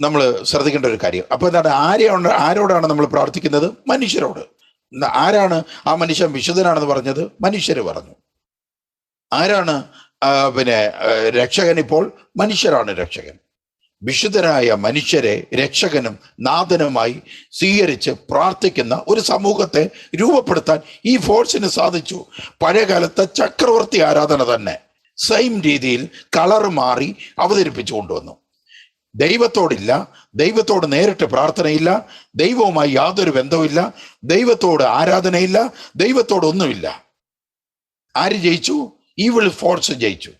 നമ്മൾ ശ്രദ്ധിക്കേണ്ട ഒരു കാര്യം. അപ്പോൾ എന്താണ്? ആരെയാണ് ആരോടാണ് നമ്മൾ പ്രാർത്ഥിക്കുന്നത്? മനുഷ്യരോട്. ആരാണ് ആ മനുഷ്യൻ വിശുദ്ധനാണെന്ന് പറഞ്ഞത്? മനുഷ്യർ പറഞ്ഞു. ആരാണ് പിന്നെ രക്ഷകൻ ഇപ്പോൾ മനുഷ്യരാണ് രക്ഷകൻ. വിശുദ്ധരായ മനുഷ്യരെ രക്ഷകനും നാഥനുമായി സ്വീകരിച്ച് പ്രാർത്ഥിക്കുന്ന ഒരു സമൂഹത്തെ രൂപപ്പെടുത്താൻ ഈ ഫോഴ്സിന് സാധിച്ചു. പഴയകാലത്തെ ചക്രവർത്തി ആരാധന തന്നെ സെയിം രീതിയിൽ കളർ മാറി അവതരിപ്പിച്ചു കൊണ്ടുവന്നു. ദൈവത്തോടില്ല ദൈവത്തോട് നേരിട്ട് പ്രാർത്ഥനയില്ല ദൈവവുമായി യാതൊരു ബന്ധവുമില്ല ദൈവത്തോട് ആരാധനയില്ല ദൈവത്തോടൊന്നുമില്ല ആര് ജയിച്ചു? ഈവിൾ ഫോഴ്സ് ജയിച്ചു.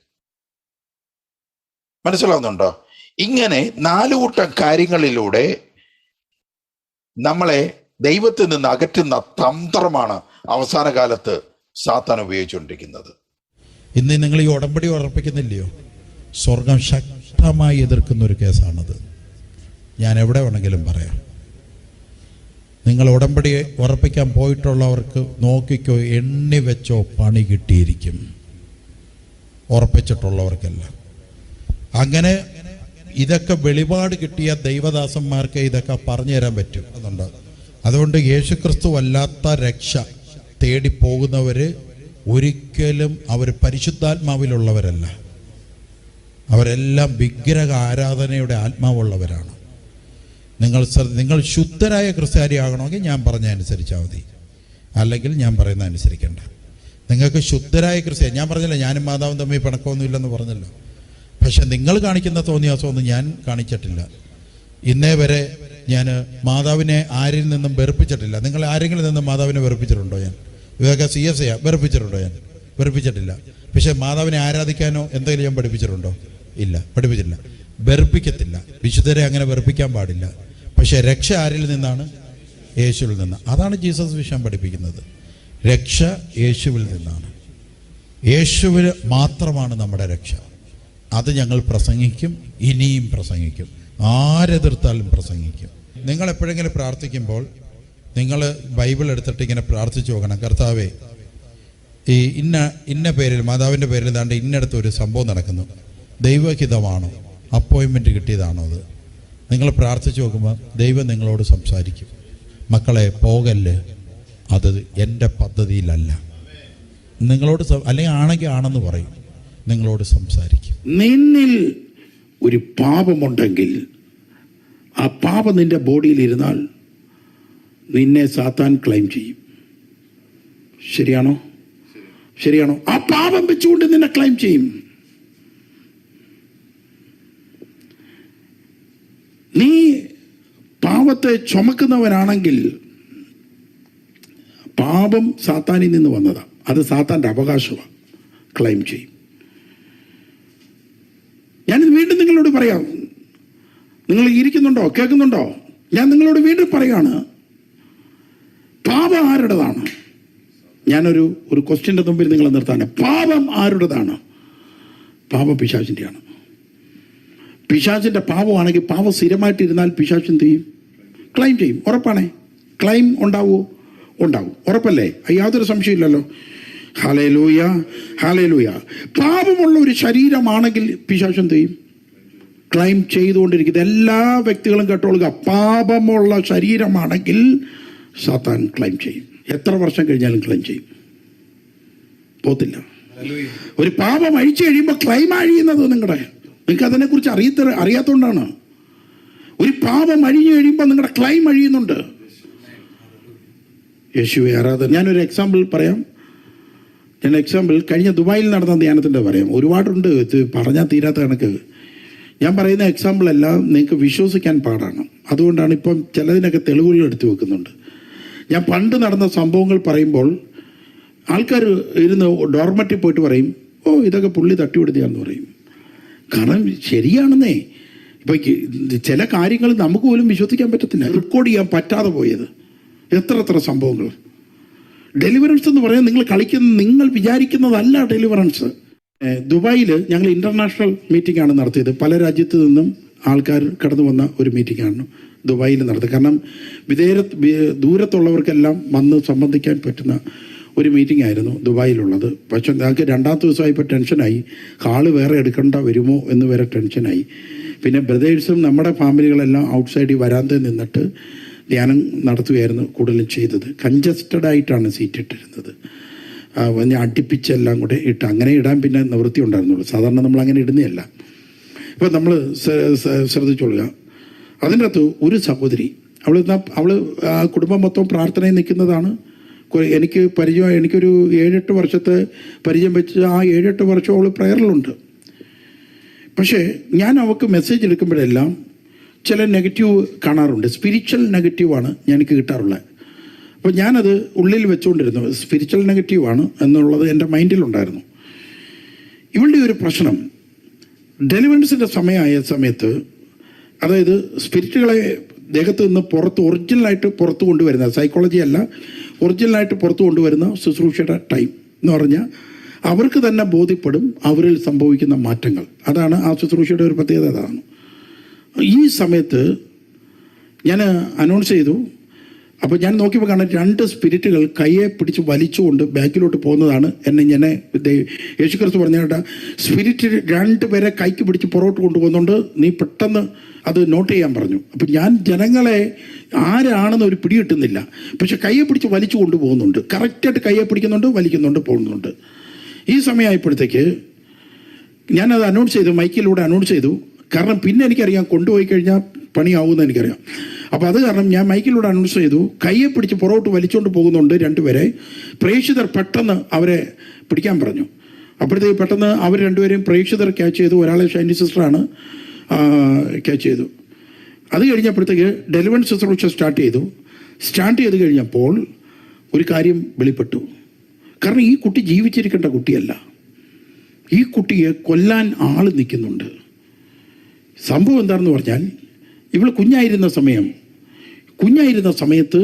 മനസ്സിലാവുന്നുണ്ടോ? ഇങ്ങനെ നാലു കൂട്ടം കാര്യങ്ങളിലൂടെ നമ്മളെ ദൈവത്തിൽ നിന്ന് അകറ്റുന്ന തന്ത്രമാണ് അവസാന കാലത്ത് സാത്താൻ ഉപയോഗിച്ചുകൊണ്ടിരിക്കുന്നത്. ഇന്ന് നിങ്ങൾ ഈ ഉടമ്പടി ഉറപ്പിക്കുന്നില്ലയോ? സ്വർഗം ശക്തമായി എതിർക്കുന്ന ഒരു കേസാണത്. ഞാൻ എവിടെ വേണമെങ്കിലും പറയാം. നിങ്ങൾ ഉടമ്പടി ഉറപ്പിക്കാൻ പോയിട്ടുള്ളവർക്ക് നോക്കിക്കോ എണ്ണി വെച്ചോ പണി കിട്ടിയിരിക്കും. ഉറപ്പിച്ചിട്ടുള്ളവർക്കെല്ലാം. അങ്ങനെ ഇതൊക്കെ വെളിപാട് കിട്ടിയ ദൈവദാസന്മാർക്ക് ഇതൊക്കെ പറഞ്ഞു തരാൻ പറ്റും അതുണ്ട് അതുകൊണ്ട് യേശുക്രിസ്തു അല്ലാത്ത രക്ഷ തേടി പോകുന്നവര് ഒരിക്കലും അവർ പരിശുദ്ധാത്മാവിലുള്ളവരല്ല. അവരെല്ലാം വിഗ്രഹ ആരാധനയുടെ ആത്മാവുള്ളവരാണ്. നിങ്ങൾ നിങ്ങൾ ശുദ്ധരായ ക്രിസ്ത്യാനി ആകണമെങ്കിൽ ഞാൻ പറഞ്ഞ അനുസരിച്ചാൽ മതി. അല്ലെങ്കിൽ ഞാൻ പറയുന്ന അനുസരിക്കേണ്ട. നിങ്ങൾക്ക് ശുദ്ധരായ ക്രിസ്ത്യാനി ഞാൻ പറഞ്ഞില്ല ഞാനും മാതാവും തമ്മിൽ പിണക്കമൊന്നുമില്ലെന്ന് പറഞ്ഞല്ലോ. പക്ഷെ നിങ്ങൾ കാണിക്കുന്ന തോന്നിയാസമൊന്നും ഞാൻ കാണിച്ചിട്ടില്ല. ഇന്നേ വരെ ഞാൻ മാതാവിനെ ആരിൽ നിന്നും വെറുപ്പിച്ചിട്ടില്ല. നിങ്ങൾ ആരെങ്കിലും നിന്നും മാതാവിനെ വെറുപ്പിച്ചിട്ടുണ്ടോ ഞാൻ? ഇതൊക്കെ സി എസ് എയാ വെറുപ്പിച്ചിട്ടുണ്ടോ ഞാൻ? വെറുപ്പിച്ചിട്ടില്ല. പക്ഷെ മാതാവിനെ ആരാധിക്കാനോ എന്തെങ്കിലും ഞാൻ പഠിപ്പിച്ചിട്ടുണ്ടോ? ഇല്ല പഠിപ്പിച്ചിട്ടില്ല. വെറുപ്പിക്കത്തില്ല. വിശുദ്ധരെ അങ്ങനെ വെറുപ്പിക്കാൻ പാടില്ല. പക്ഷെ രക്ഷ ആരിൽ നിന്നാണ്? യേശുവിൽ നിന്ന്. അതാണ് ജീസസ് വിഷയം പഠിപ്പിക്കുന്നത്. രക്ഷ യേശുവിൽ നിന്നാണ്. യേശുവിൽ മാത്രമാണ് നമ്മുടെ രക്ഷ. അത് ഞങ്ങൾ പ്രസംഗിക്കും ഇനിയും പ്രസംഗിക്കും. ആരെതിർത്താലും പ്രസംഗിക്കും. നിങ്ങൾ എപ്പോഴെങ്കിലും പ്രാർത്ഥിക്കുമ്പോൾ നിങ്ങൾ ബൈബിൾ എടുത്തിട്ട് ഇങ്ങനെ പ്രാർത്ഥിച്ചു നോക്കണം. കർത്താവേ ഈ ഇന്ന ഇന്ന പേരിൽ മാതാവിന്റെ പേരിൽ ദാണ്ട് ഇന്നടത്ത് ഒരു സംഭവം നടക്കുന്നു. ദൈവഹിതമാണോ? അപ്പോയിൻമെന്റ് കിട്ടിയതാണോ അത്? നിങ്ങൾ പ്രാർത്ഥിച്ചു നോക്കുമ്പോൾ ദൈവം നിങ്ങളോട് സംസാരിക്കും. മക്കളെ പോകല്ല് അത് എന്റെ പദ്ധതിയിലല്ല. നിങ്ങളോട് അല്ലെങ്കിൽ ആണെങ്കിൽ ആണെന്ന് പറയും. നിങ്ങളോട് സംസാരിക്കും. നിന്നിൽ ഒരു പാപമുണ്ടെങ്കിൽ ആ പാപം നിന്റെ ബോഡിയിൽ ഇരുന്നാൽ നിന്നെ സാത്താൻ ക്ലെയിം ചെയ്യും. ശരിയാണോ? ശരിയാണോ? ആ പാപം വെച്ചുകൊണ്ട് നിന്നെ ക്ലെയിം ചെയ്യും. നീ പാപത്തെ ചുമക്കുന്നവനാണെങ്കിൽ പാപം സാത്താനിൽ നിന്ന് വന്നതാണ് അത് സാത്താന്റെ അവകാശമാണ് ക്ലെയിം ചെയ്യും. ഞാനിത് വീണ്ടും നിങ്ങളോട് പറയാം. നിങ്ങൾ ഇരിക്കുന്നുണ്ടോ? കേൾക്കുന്നുണ്ടോ? ഞാൻ നിങ്ങളോട് വീണ്ടും പറയാണ് പാപം ആരുടേതാണ്? ഞാനൊരു ഒരു ക്വസ്റ്റ്യന്റെ മുമ്പിൽ നിങ്ങളെ നിർത്താൻ പാപം ആരുടേതാണ്? പാപം പിശാചിന്റെയാണ് പിശാചിന്റെ പാപമാണെങ്കിൽ പാപം സ്ഥിരമായിട്ടിരുന്നാൽ പിശാച് എന്ത് ചെയ്യും? ക്ലൈം ചെയ്യും. ഉറപ്പാണേ? ക്ലൈം ഉണ്ടാവുമോ ഉണ്ടാവും. ഉറപ്പല്ലേ? യാതൊരു സംശയമില്ലല്ലോ ഹാലേലൂയ ഹാലേലൂയ പാപമുള്ള ഒരു ശരീരമാണെങ്കിൽ പിശാശം ചെയ്യും? ക്ലൈം ചെയ്തുകൊണ്ടിരിക്കുന്നത് എല്ലാ വ്യക്തികളും കേട്ടോളുക. പാപമുള്ള ശരീരമാണെങ്കിൽ സാത്താൻ ക്ലൈം ചെയ്യും. എത്ര വർഷം കഴിഞ്ഞാലും ക്ലൈം ചെയ്യും. പോത്തില്ല. ഒരു പാപം അഴിച്ചു കഴിയുമ്പോൾ ക്ലൈം അഴിയുന്നത് നിങ്ങളുടെ നിങ്ങൾക്ക് അതിനെക്കുറിച്ച് അറിയത്ത അറിയാത്തതുകൊണ്ടാണ് ഒരു പാപം അഴിഞ്ഞു കഴിയുമ്പോൾ നിങ്ങളുടെ ക്ലൈം അഴിയുന്നുണ്ട്. യേശുവെ ആരാധന ഞാനൊരു എക്സാമ്പിൾ പറയാം. ഞാൻ എക്സാമ്പിൾ കഴിഞ്ഞ ദുബായിൽ നടന്ന ധ്യാനത്തിന്റെ പറയാം. ഒരുപാടുണ്ട്. ഇത് പറഞ്ഞാൽ തീരാത്ത കണക്ക്. ഞാൻ പറയുന്ന എക്സാമ്പിൾ എല്ലാം നിങ്ങൾക്ക് വിശ്വസിക്കാൻ പാടാണ്. അതുകൊണ്ടാണ് ഇപ്പം ചിലതിനൊക്കെ തെളിവുകൾ എടുത്തു വെക്കുന്നുണ്ട്. ഞാൻ പണ്ട് നടന്ന സംഭവങ്ങൾ പറയുമ്പോൾ ആൾക്കാർ ഇരുന്ന് ഡോർമറ്റിൽ പോയിട്ട് പറയും ഓ ഇതൊക്കെ പുള്ളി തട്ടിവിടുത്തിയാന്ന് പറയും. കാരണം ശരിയാണെന്നേ. ഇപ്പൊ ചില കാര്യങ്ങൾ നമുക്ക് പോലും വിശ്വസിക്കാൻ പറ്റത്തില്ല. റെക്കോർഡ് ചെയ്യാൻ പറ്റാതെ പോയത്. എത്ര എത്ര സംഭവങ്ങൾ. ഡെലിവറൻസ് എന്ന് പറയാൻ നിങ്ങൾ കളിക്കുന്ന നിങ്ങൾ വിചാരിക്കുന്നതല്ല ഡെലിവറൻസ് ദുബായിൽ ഞങ്ങൾ ഇന്റർനാഷണൽ മീറ്റിംഗ് ആണ് നടത്തിയത്. പല രാജ്യത്തു നിന്നും ആൾക്കാർ കടന്നു വന്ന ഒരു മീറ്റിംഗ് ആണ് ദുബായിൽ നടത്തി കാരണം വിദേശ ദൂരത്തുള്ളവർക്കെല്ലാം വന്ന് സംബന്ധിക്കാൻ പറ്റുന്ന ഒരു മീറ്റിംഗ് ആയിരുന്നു ദുബായിലുള്ളത്. പക്ഷെ ഞങ്ങൾക്ക് രണ്ടാമത്തെ ദിവസമായപ്പോൾ ടെൻഷനായി ഹാൾ വേറെ എടുക്കേണ്ട വരുമോ എന്ന് വരെ ടെൻഷനായി പിന്നെ ബ്രദേഴ്സും നമ്മുടെ ഫാമിലികളെല്ലാം ഔട്ട്സൈഡിൽ വരാതെ നിന്നിട്ട് ധ്യാനം നടത്തുകയായിരുന്നു കൂടുതലും ചെയ്തത്. കഞ്ചസ്റ്റഡ് ആയിട്ടാണ് സീറ്റ് ഇട്ടിരുന്നത്. വന്ന് അടുപ്പിച്ചെല്ലാം കൂടെ ഇട്ട് അങ്ങനെ ഇടാൻ പിന്നെ നിവൃത്തി ഉണ്ടായിരുന്നുള്ളൂ. സാധാരണ നമ്മൾ അങ്ങനെ ഇടുന്നതല്ല. ഇപ്പം നമ്മൾ ശ്രദ്ധിച്ചോളുക അതിന്റെ അകത്ത് ഒരു സഹോദരി അവൾ അവൾ കുടുംബം മൊത്തം പ്രാർത്ഥനയിൽ നിൽക്കുന്നതാണ്. എനിക്ക് പരിചയം എനിക്കൊരു ഏഴെട്ട് വർഷത്തെ പരിചയം വെച്ച് ആ ഏഴെട്ട് വർഷം അവൾ പ്രയറിലുണ്ട് പക്ഷേ ഞാൻ അവൾക്ക് മെസ്സേജ് എടുക്കുമ്പോഴെല്ലാം ചില നെഗറ്റീവ് കാണാറുണ്ട്. സ്പിരിച്വൽ നെഗറ്റീവാണ് എനിക്ക് കിട്ടാറുള്ളത്. അപ്പോൾ ഞാനത് ഉള്ളിൽ വെച്ചുകൊണ്ടിരുന്നു സ്പിരിച്വൽ നെഗറ്റീവാണ് എന്നുള്ളത് എന്റെ മൈൻഡിലുണ്ടായിരുന്നു ഇവളുടെ ഒരു പ്രശ്നം ഡെലിവറൻസിന്റെ സമയമായ സമയത്ത് അതായത് സ്പിരിറ്റുകളെ ദേഹത്ത് നിന്ന് പുറത്ത് ഒറിജിനലായിട്ട് പുറത്ത് കൊണ്ടുവരുന്ന സൈക്കോളജി അല്ല ഒറിജിനലായിട്ട് പുറത്ത് കൊണ്ടുവരുന്ന ശുശ്രൂഷയുടെ ടൈം എന്ന് പറഞ്ഞാൽ അവർക്ക് തന്നെ ബോധ്യപ്പെടും അവരിൽ സംഭവിക്കുന്ന മാറ്റങ്ങൾ. അതാണ് ആ ശുശ്രൂഷയുടെ ഒരു പ്രത്യേകത അതാണ്. ഈ സമയത്ത് ഞാൻ അനൗൺസ് ചെയ്തു. അപ്പോൾ ഞാൻ നോക്കിയപ്പോൾ കാണാൻ രണ്ട് സ്പിരിറ്റുകൾ കയ്യെ പിടിച്ച് വലിച്ചുകൊണ്ട് ബാക്കിലോട്ട് പോകുന്നതാണ് എന്നെ ഞാൻ യേശുക്രിസ്തു പറഞ്ഞ സ്പിരിറ്റ് രണ്ട് പേരെ കൈക്ക് പിടിച്ച് പുറകോട്ട് കൊണ്ടുപോകുന്നുണ്ട്. നീ പെട്ടെന്ന് അത് നോട്ട് ചെയ്യാൻ പറഞ്ഞു. അപ്പം ഞാൻ ജനങ്ങളെ ആരാണെന്ന് ഒരു പിടി കിട്ടുന്നില്ല. പക്ഷെ കയ്യെ പിടിച്ച് വലിച്ചു കൊണ്ടുപോകുന്നുണ്ട്. കറക്റ്റായിട്ട് കയ്യെ പിടിക്കുന്നുണ്ട് വലിക്കുന്നുണ്ട് പോകുന്നുണ്ട്. ഈ സമയമായപ്പോഴത്തേക്ക് ഞാനത് അനൗൺസ് ചെയ്തു മൈക്കിലൂടെ അനൗൺസ് ചെയ്തു. കാരണം പിന്നെ എനിക്കറിയാം കൊണ്ടുപോയി കഴിഞ്ഞാൽ പണിയാവുമെന്ന് എനിക്കറിയാം. അപ്പോൾ അത് കാരണം ഞാൻ മൈക്കിലൂടെ അനൗൺസ് ചെയ്തു കയ്യെ പിടിച്ച് പുറകോട്ട് വലിച്ചുകൊണ്ട് പോകുന്നുണ്ട് രണ്ടുപേരെ. പ്രേക്ഷിതർ പെട്ടെന്ന് അവരെ പിടിക്കാൻ പറഞ്ഞു. അപ്പോഴത്തേക്ക് പെട്ടെന്ന് അവർ രണ്ടുപേരെയും പ്രേക്ഷിതർ ക്യാച്ച് ചെയ്തു. ഒരാളെ ഷൈനി സിസ്റ്ററാണ് ക്യാച്ച് ചെയ്തു. അത് കഴിഞ്ഞപ്പോഴത്തേക്ക് ഡെലിവൻ ശുശ്രൂഷ സ്റ്റാർട്ട് ചെയ്തു. സ്റ്റാർട്ട് ചെയ്ത് കഴിഞ്ഞപ്പോൾ ഒരു കാര്യം വെളിപ്പെട്ടു. കാരണം ഈ കുട്ടി ജീവിച്ചിരിക്കേണ്ട കുട്ടിയല്ല. ഈ കുട്ടിയെ കൊല്ലാൻ ആൾ നിൽക്കുന്നുണ്ട്. സംഭവം എന്താണെന്ന് പറഞ്ഞാൽ ഇവൾ കുഞ്ഞായിരുന്ന സമയം കുഞ്ഞായിരുന്ന സമയത്ത്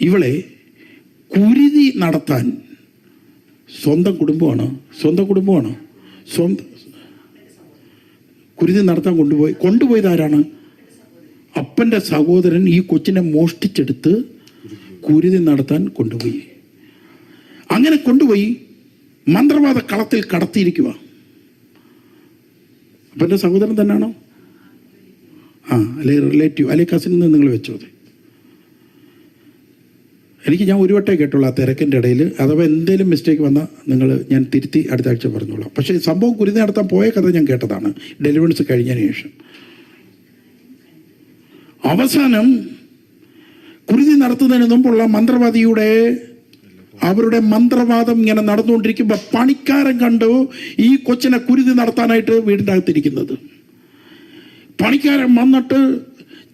ഇവളെ കുരുതി നടത്താൻ സ്വന്തം കുടുംബമാണ് സ്വന്തം കുടുംബമാണ് സ്വന്തം കുരുതി നടത്താൻ കൊണ്ടുപോയി കൊണ്ടുപോയത് ആരാണ് അപ്പന്റെ സഹോദരൻ ഈ കൊച്ചിനെ മോഷ്ടിച്ചെടുത്ത് കുരുതി നടത്താൻ കൊണ്ടുപോയി. അങ്ങനെ കൊണ്ടുപോയി മന്ത്രവാദ കളത്തിൽ കടത്തിയിരിക്കുക അപ്പന്റെ സഹോദരൻ തന്നെയാണോ? ആ അല്ലെ റിലേറ്റീവ് അല്ലെ കസിൻ നിങ്ങൾ വെച്ചോ എനിക്ക് ഞാൻ ഒരു വട്ടേ കേട്ടുള്ളൂ ആ തിരക്കിന്റെ ഇടയിൽ. അഥവാ എന്തെങ്കിലും മിസ്റ്റേക്ക് വന്നാൽ നിങ്ങൾ ഞാൻ തിരുത്തി അടുത്ത ആഴ്ച പറഞ്ഞോളാം. പക്ഷേ സംഭവം കുരുതി നടത്താൻ പോയ കഥ ഞാൻ കേട്ടതാണ്. ഡെലിവറൻസ് കഴിഞ്ഞതിന് ശേഷം. അവസാനം കുരുതി നടത്തുന്നതിന് മുമ്പുള്ള മന്ത്രവാദിയുടെ അവരുടെ മന്ത്രവാദം ഇങ്ങനെ നടന്നുകൊണ്ടിരിക്കുമ്പോൾ പണിക്കാരൻ കണ്ടു ഈ കൊച്ചിനെ കുരുതി നടത്താനായിട്ട് വീടിന്റെ അകത്തിരിക്കുന്നത് പണിക്കാരൻ വന്നിട്ട്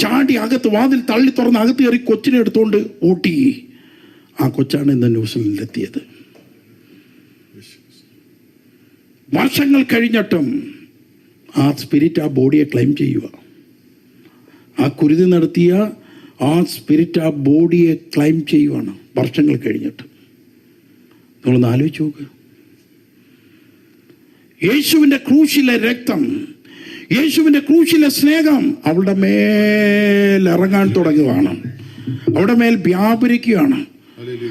ചാടി അകത്ത് വാതിൽ തള്ളി തുറന്ന് അകത്ത് കയറി കൊച്ചിനെ എടുത്തുകൊണ്ട് ഓട്ടി. ആ കൊച്ചാണ് ഇന്ന് ന്യൂസിലൻഡിലെത്തിയത്. വർഷങ്ങൾ കഴിഞ്ഞിട്ടും ആ സ്പിരിറ്റ് ആ ബോഡിയെ ക്ലെയിം ചെയ്യുക. ആ കുരുതി നടത്തിയ ആ സ്പിരിറ്റ് ആ ബോഡിയെ ക്ലെയിം ചെയ്യുവാണ് വർഷങ്ങൾ കഴിഞ്ഞിട്ട്. നിങ്ങളൊന്ന് ആലോചിച്ച് നോക്കുക യേശുവിന്റെ ക്രൂശിലെ രക്തം യേശുവിന്റെ ക്രൂശിലെ സ്നേഹം അവളുടെ മേൽ ഇറങ്ങാൻ തുടങ്ങുകയാണ് അവളുടെ മേൽ വ്യാപരിക്കുകയാണ്.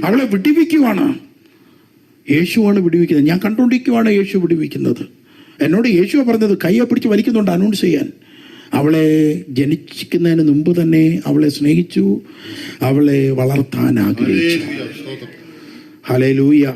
അവളെ വിടിവിക്കുവാണ്. യേശുവാണ് വിടിവിക്കുന്നത്. ഞാൻ കണ്ടുകൊണ്ടിരിക്കുവാണ് യേശു വിടിവിക്കുന്നത്. എന്നോട് യേശു പറഞ്ഞത് കയ്യെ പിടിച്ച് വലിക്കുന്നുണ്ട് അനൗൺസ് ചെയ്യാൻ. അവളെ ജനിക്കുന്നതിന് മുമ്പ് തന്നെ അവളെ സ്നേഹിച്ചു അവളെ വളർത്താൻ ആഗ്രഹിച്ചു. ഹലേ ലൂയ